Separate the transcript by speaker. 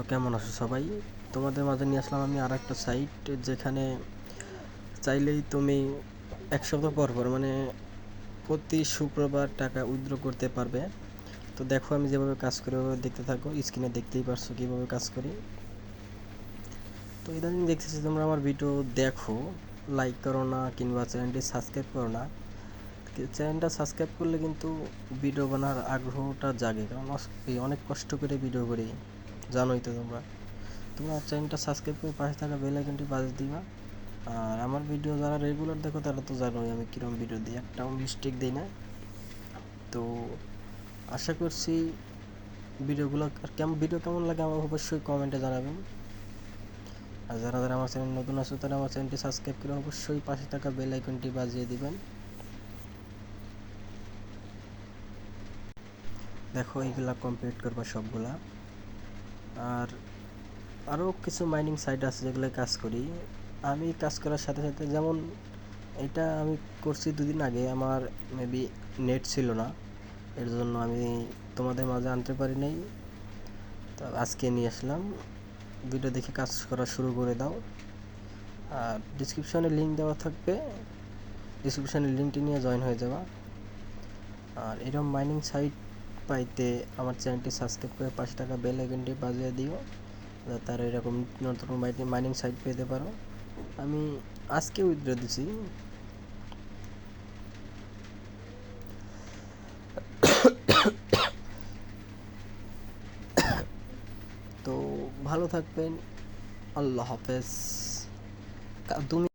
Speaker 1: তো কেমন আছো সবাই? তোমাদের মাঝে নিয়ে আসলাম আমি আর একটা সাইট যেখানে চাইলেই তুমি এক সপ্তাহ পর পর মানে প্রতি শুক্রবার টাকা উইথড্র করতে পারবে। তো দেখো আমি যেভাবে কাজ করি, ওভাবে দেখতে থাকো স্ক্রিনে দেখতেই পারছ কীভাবে কাজ করি। তো ইদানিং দেখতেছি তোমরা আমার ভিডিও দেখো লাইক করো না কিংবা চ্যানেলটি সাবস্ক্রাইব করো না। চ্যানেলটা সাবস্ক্রাইব করলে কিন্তু ভিডিও বানার আগ্রহটা জাগে। কারণ অনেক কষ্ট করে ভিডিও করি। জানোই তো তোমরা। তোমরা চ্যানেলটা সাবস্ক্রাইব করে পাশে থাকা বেল আইকনটি বাজিয়ে দিবা। আর আমার ভিডিও যারা রেগুলার দেখো, তারা তো জানোই আমি কীরকম ভিডিও দিই। একটাও মিস্টেক দিই না। তো আশা করছি ভিডিওগুলো আর কেমন ভিডিও কেমন লাগে আমার অবশ্যই কমেন্টে জানাবেন। আর যারা যারা আমার চ্যানেল নতুন আছো, তারা আমার চ্যানেলটি সাবস্ক্রাইব করে অবশ্যই পাশে থাকা বেল আইকনটি বাজিয়ে দিবেন। দেখো এইগুলা কমপ্লিট করব সবগুলা। আর আরও কিছু মাইনিং সাইট আছে যেগুলো কাজ করি। আমি কাজ করার সাথে সাথে যেমন এটা আমি করছি দুদিন আগে, আমার মেবি নেট ছিল না। এর জন্য আমি তোমাদের মাঝে আনতে পারি নাই। তো আজকে নিয়ে আসলাম। ভিডিও দেখে কাজ করা শুরু করে দাও। আর ডিসক্রিপশনে লিঙ্ক দেওয়া থাকবে। ডিসক্রিপশনের লিঙ্কটি নিয়ে জয়েন হয়ে যাওয়া আর এরকম মাইনিং সাইট পাইতে আমার চ্যানেলটি সাবস্ক্রাইব করে পাঁচ টাকা বেল আইকনটি বাজিয়ে দিও তারা এরকম নতুন মাইনিং সাইট পেতে পারো। আমি আজকে উইথড্র দিছি। তো ভালো থাকবেন। আল্লাহ হাফেজ। তুমি